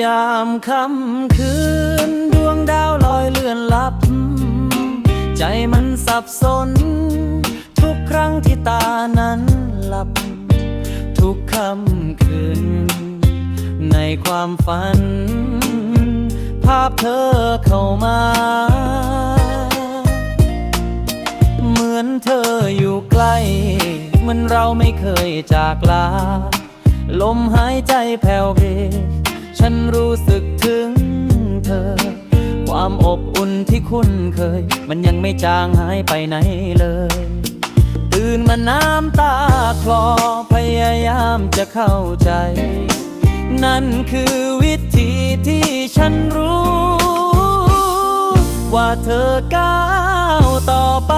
ยามค่ำคืน ดวงดาวลอยเลื่อนลับ ใจมันสับสน ทุกครั้งที่ตานั้นหลับ ทุกค่ำคืน ในความฝัน ภาพเธอเข้ามา เหมือนเธออยู่ใกล้ เหมือนเราไม่เคยจากลา ลมหายใจแผ่วเบ ฉันรู้สึกถึงเธอ ความอบอุ่นที่คุ้นเคย มันยังไม่จางหายไปไหนเลย ตื่นมาน้ำตาคลอพยายามจะเข้าใจ นั่นคือวิธีที่ฉันรู้ ว่าเธอก้าวต่อไป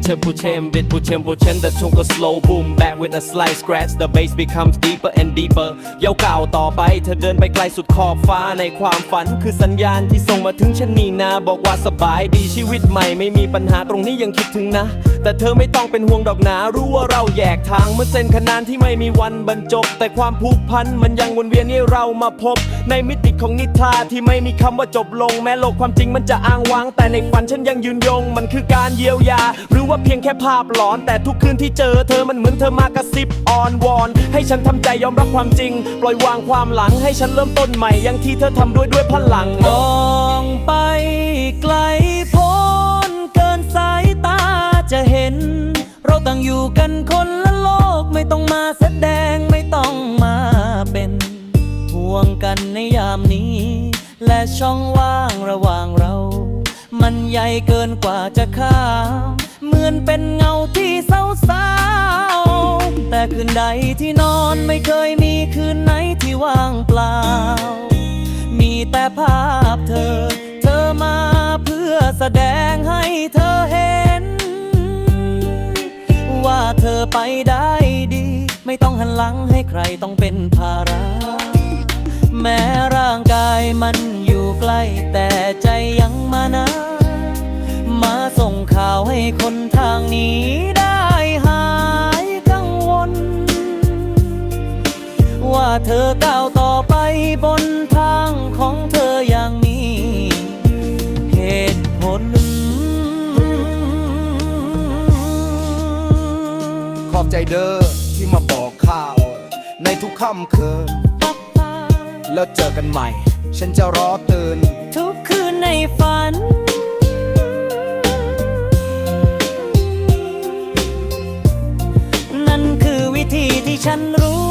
The tempo champ, bit push tempo chen the chunk a slow boom back with a slight scratch the bass becomes deeper and deeper ยาวก่าวต่อไปเธอเดินไปไกลสุดขอบฟ้าในความฝัน คือสัญญาณที่ส่งมาถึงฉันนี่นาบอกว่าสบายดีชีวิตใหม่ไม่มีปัญหาตรงนี้ยังคิดถึงนะ แต่เธอไม่ต้องเป็นห่วงดอกหนารู้ว่าเราแยกทางเมื่อเส้นขนานที่ไม่มีวันบรรจบ แต่ความผูกพันมันยังวนเวียนให้เรามาพบ ในมิติของนิทานที่ไม่มีคำว่าจบลง แม้โลกความจริงมันจะอ้างว้าง แต่ในฝันฉันยังยืนยง มันคือการเยียวยาหรือว่าเพียงแค่ภาพหลอน แต่ทุกคืนที่เจอเธอมันเหมือนเธอมากระซิบอ่อนวอน ให้ฉันทำใจยอมรับความจริง ปล่อยวางความหลังให้ฉันเริ่มต้นใหม่อย่างที่เธอทำด้วยด้วยพลังมองไปไกลโพ้นเกินสายตาจะเห็น เราต่างอยู่กันคนละโลกไม่ต้องมาแสดงไม่ต้องมาเป็นห่วงกันในยามนี้ และช่องว่างระหว่างเรา มันใหญ่เกินกว่าจะข้าม อนเป็นเงาที่เศร้าๆแต่คืนใดที่นอนไม่เคยมีคืนไหนที่ว่างเปล่า มีแต่ภาพเธอ เธอมาเพื่อแสดงให้เธอเห็น ว่าเธอไปได้ดี ไม่ต้องหันหลังให้ใครต้องเป็นภาระ แม้ร่างกายมันอยู่ใกล้แต่ใจ ส่งข่าวให้คนทางนี้ได้หายกังวล ว่าเธอก้าวต่อไปบนทางของเธออย่างมีเหตุผล ขอบใจเด้อที่มาบอกข่าว ในทุกค่ำคืน แล้วเจอกันใหม่ ฉันจะรอตื่น ทุกคืนในฝัน ที่ที่ฉันรู้